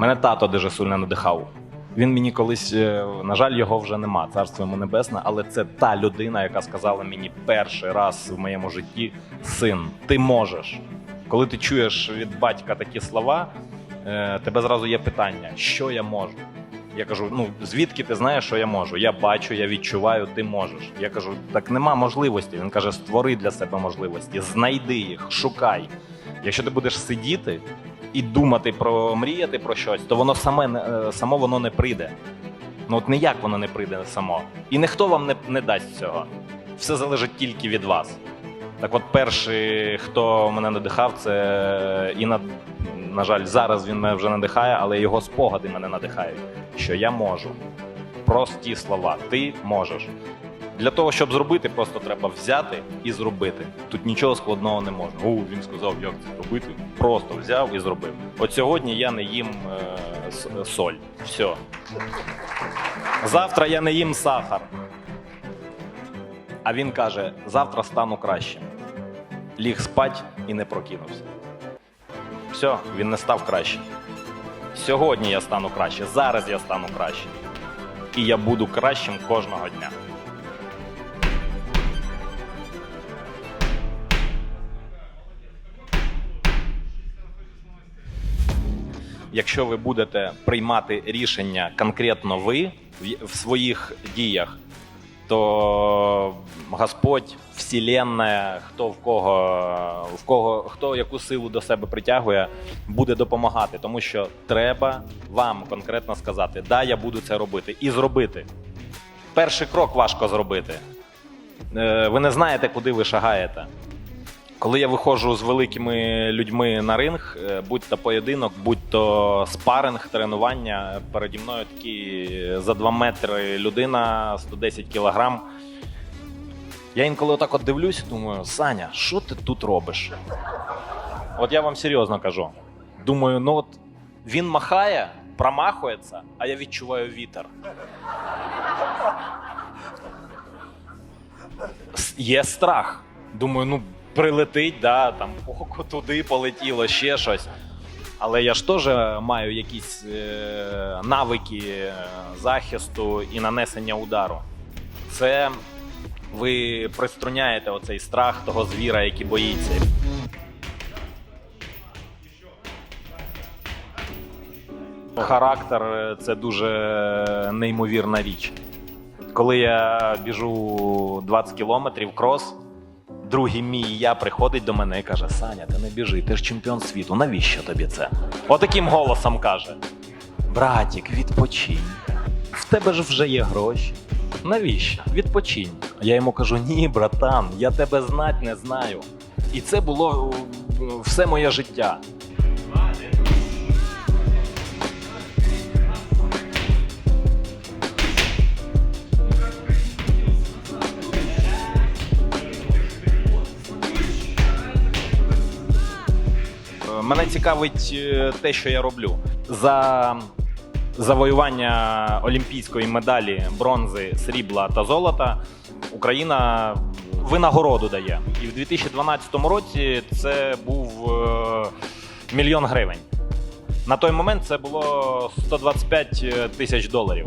Мене тато дуже сильно надихав. Він мені колись, е, на жаль, його вже нема, царство йому небесне, але це та людина, яка сказала мені перший раз в моєму житті: син, ти можеш. Коли ти чуєш від батька такі слова, е, тебе зразу є питання, що я можу. Я кажу: ну звідки ти знаєш, що я можу? Я бачу, я відчуваю, ти можеш. Я кажу, так нема можливості. Він каже: створи для себе можливості, знайди їх, шукай. Якщо ти будеш сидіти і думати про мріяти про щось, то воно саме е, само воно не прийде. Ну от ніяк воно не прийде само. І ніхто вам не, не дасть цього. Все залежить тільки від вас. Так от, перший, хто мене надихав, це і на, на жаль, зараз він мене вже надихає, але його спогади мене надихають, що я можу. Прості слова, ти можеш. Для того, щоб зробити, просто треба взяти і зробити. Тут нічого складного не можна. О, він сказав, як це робити. Просто взяв і зробив. От сьогодні я не їм е, соль. Все. Завтра я не їм сахар. А він каже: завтра стану кращим. Ліг спать і не прокинувся. Все, він не став кращим. Сьогодні я стану краще, зараз я стану кращим. І я буду кращим кожного дня. Якщо ви будете приймати рішення конкретно ви в своїх діях, то Господь, Вселенная, хто в кого, в кого, хто яку силу до себе притягує, буде допомагати, тому що треба вам конкретно сказати, да, я буду це робити, і зробити. Перший крок важко зробити. Е, Ви не знаєте, куди ви шагаєте. Коли я виходжу з великими людьми на ринг, е, будь то поєдинок, будь то спаринг, тренування, переді мною такі за 2 метри людина, 110 кілограм. Я інколи отак от дивлюсь, і думаю, Саня, що ти тут робиш? От я вам серйозно кажу. Думаю, ну от він махає, промахується, а я відчуваю вітер. Є страх. Думаю, ну прилетить, да, там око туди полетіло, ще щось. Але я ж теж маю якісь е, навики е, захисту і нанесення удару. Це ви приструняєте оцей страх того звіра, який боїться. Характер е, це дуже неймовірна річ. Коли я біжу 20 кілометрів крос, другий мій я приходить до мене і каже: Саня, ти не біжи, ти ж чемпіон світу. Навіщо тобі це? Отаким голосом каже: Братік, відпочинь. В тебе ж вже є гроші. Навіщо? Відпочинь. Я йому кажу: ні, братан, я тебе знать не знаю. І це було е, все моє життя. Е, Мене цікавить е, те, що я роблю. За завоювання олімпійської медалі бронзи, срібла та золота Україна винагороду дає. І в 2012 році це був е, мільйон гривень. На той момент це було 125 тисяч доларів.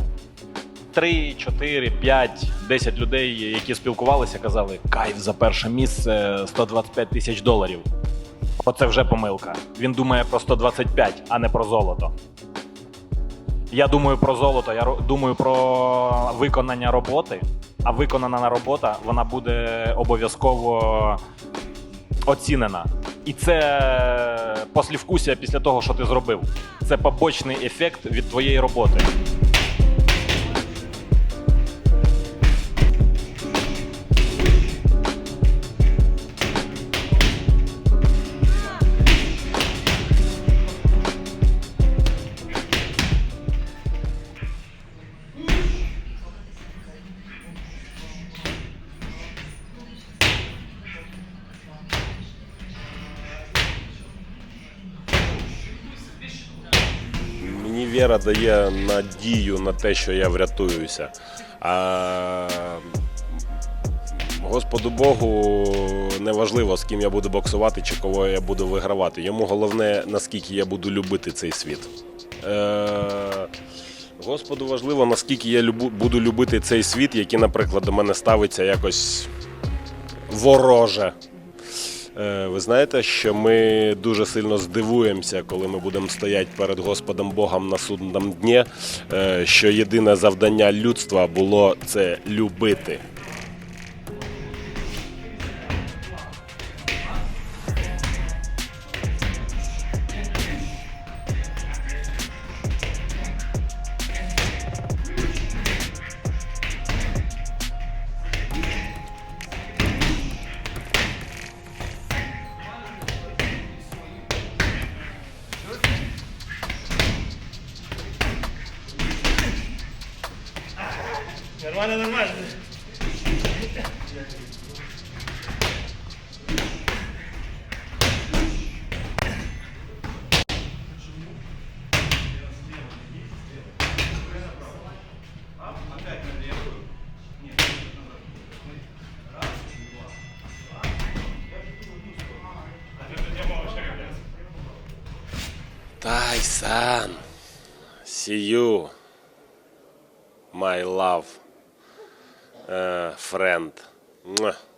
3, 4, 5, 10 людей, які спілкувалися, казали: кайф за перше місце 125 тисяч доларів. Оце вже помилка. Він думає про 125, а не про золото. Я думаю про золото, я думаю про виконання роботи, а виконана робота вона буде обов'язково оцінена. І це послівкусія після того, що ти зробив. Це побочний ефект від твоєї роботи. Віра дає надію на те, що я врятуюся. А Господу Богу не важливо, з ким я буду боксувати чи кого я буду вигравати. Йому головне, наскільки я буду любити цей світ. Е, Господу важливо, наскільки я любу, буду любити цей світ, який, наприклад, до мене ставиться якось вороже. Е, Ви знаєте, що ми дуже сильно здивуємося, коли ми будемо стояти перед Господом Богом на судному дні, е, що єдине завдання людства було це любити. Нормально, нормально. Тайсан, you, my love, uh. Mwah.